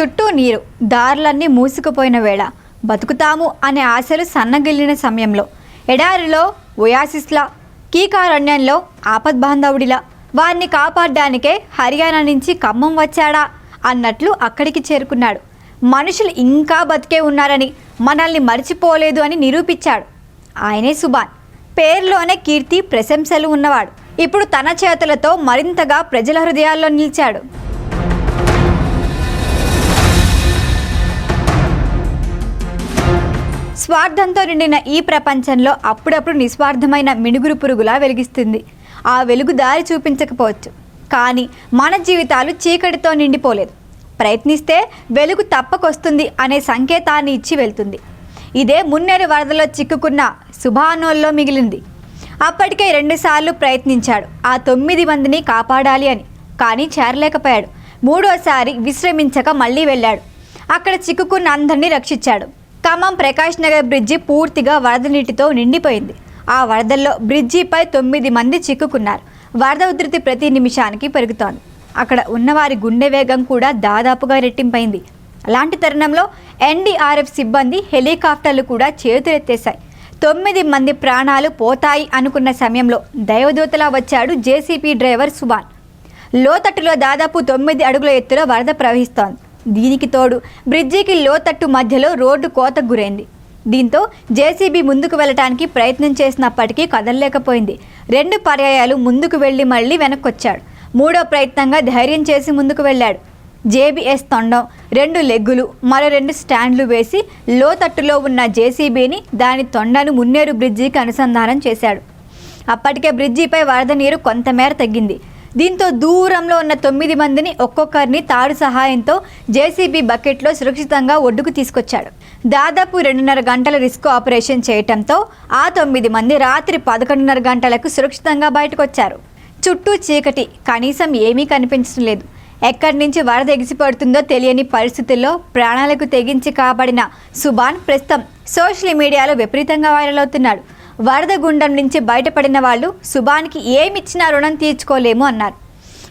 చుట్టూ నీరు దారులన్నీ మూసుకుపోయిన వేళ బతుకుతాము అనే ఆశలు సన్నగిల్లిన సమయంలో ఎడారిలో ఒయాసిస్లా కీకారణ్యంలో ఆపద్బాంధవుడిలా వారిని కాపాడడానికే హర్యానా నుంచి ఖమ్మం వచ్చాడా అన్నట్లు అక్కడికి చేరుకున్నాడు. మనుషులు ఇంకా బతికే ఉన్నారని మనల్ని మర్చిపోలేదు అని నిరూపించాడు ఆయనే సుబాన్ పేరులోనే కీర్తి ప్రశంసలు ఉన్నవాడు. ఇప్పుడు తన చేతులతో మరింతగా ప్రజల హృదయాల్లో నిలిచాడు. స్వార్థంతో నిండిన ఈ ప్రపంచంలో అప్పుడప్పుడు నిస్వార్థమైన మినుగురు పురుగులా వెలిగిస్తుంది. ఆ వెలుగు దారి చూపించకపోవచ్చు. కానీ మన జీవితాలు చీకటితో నిండిపోలేదు. ప్రయత్నిస్తే వెలుగు తప్పకొస్తుంది అనే సంకేతాన్ని ఇచ్చి వెళ్తుంది. ఇదే మున్నేరు వరదలో చిక్కుకున్న సుభానోల్లో మిగిలింది. అప్పటికే రెండుసార్లు ప్రయత్నించాడు. ఆ తొమ్మిది మందిని కాపాడాలి అని. కానీ చేరలేకపోయాడు. మూడోసారి విశ్రమించక మళ్ళీ వెళ్ళాడు. అక్కడ చిక్కుకున్న అందరినీ రక్షించాడు. ఖమ్మం ప్రకాష్ నగర్ బ్రిడ్జి పూర్తిగా వరద నీటితో నిండిపోయింది. ఆ వరదల్లో బ్రిడ్జిపై తొమ్మిది మంది చిక్కుకున్నారు. వరద ఉధృతి ప్రతి నిమిషానికి పెరుగుతోంది. అక్కడ ఉన్నవారి గుండె వేగం కూడా దాదాపుగా రెట్టింపైంది. అలాంటి తరుణంలో ఎన్డీఆర్ఎఫ్ సిబ్బంది హెలికాప్టర్లు కూడా చేతులెత్తేశాయి. తొమ్మిది మంది ప్రాణాలు పోతాయి అనుకున్న సమయంలో దైవదూతలా వచ్చాడు జేసీపీ డ్రైవర్ సుబాన్ లోతట్టులో దాదాపు తొమ్మిది అడుగుల ఎత్తులో వరద ప్రవహిస్తోంది. దీనికి తోడు బ్రిడ్జికి లోతట్టు మధ్యలో రోడ్డు కోతకు గురైంది. దీంతో జేసీబీ ముందుకు వెళ్ళటానికి ప్రయత్నం చేసినప్పటికీ కదలలేకపోయింది. రెండు పర్యాయాలు ముందుకు వెళ్ళి మళ్ళీ వెనక్కొచ్చాడు. మూడో ప్రయత్నంగా ధైర్యం చేసి ముందుకు వెళ్ళాడు. జేబీఎస్ తొండం రెండు లెగ్గులు మరో రెండు స్టాండ్లు వేసి లోతట్టులో ఉన్న జేసీబీని దాని తొండను మున్నేరు బ్రిడ్జికి అనుసంధానం చేశాడు. అప్పటికే బ్రిడ్జిపై వరద నీరు కొంతమేర తగ్గింది. దీంతో దూరంలో ఉన్న తొమ్మిది మందిని ఒక్కొక్కరిని తాడు సహాయంతో జేసీబీ బకెట్లో సురక్షితంగా ఒడ్డుకు తీసుకొచ్చాడు. దాదాపు రెండున్నర గంటల రిస్క్ ఆపరేషన్ చేయటంతో ఆ తొమ్మిది మంది రాత్రి పదకొండున్నర గంటలకు సురక్షితంగా బయటకొచ్చారు. చుట్టూ చీకటి కనీసం ఏమీ కనిపించడం లేదు. ఎక్కడి నుంచి వరద ఎగిసిపడుతుందో తెలియని పరిస్థితుల్లో ప్రాణాలకు తెగించి కాబడిన సుబాన్ ప్రస్తుతం సోషల్ మీడియాలో విపరీతంగా వైరల్ అవుతున్నాడు. వరద గుండం నుంచి బయటపడిన వాళ్ళు సుబాన్కి ఏమిచ్చినా రుణం తీర్చుకోలేము అన్నారు.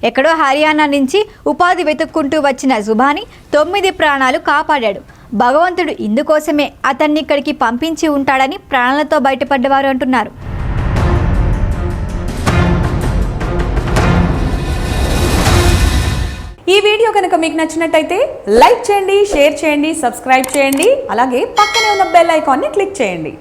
ఎక్కడో హర్యానా నుంచి ఉపాధి వెతుక్కుంటూ వచ్చిన సుభాని తొమ్మిది ప్రాణాలు కాపాడాడు. భగవంతుడు ఇందుకోసమే అతన్ని ఇక్కడికి పంపించి ఉంటాడని ప్రాణాలతో బయటపడ్డవారు అంటున్నారు. ఈ వీడియో కనుక మీకు నచ్చినట్టయితే లైక్ చేయండి షేర్ చేయండి సబ్స్క్రైబ్ చేయండి అలాగే పక్కనే ఉన్న బెల్ ఐకాన్ని క్లిక్ చేయండి.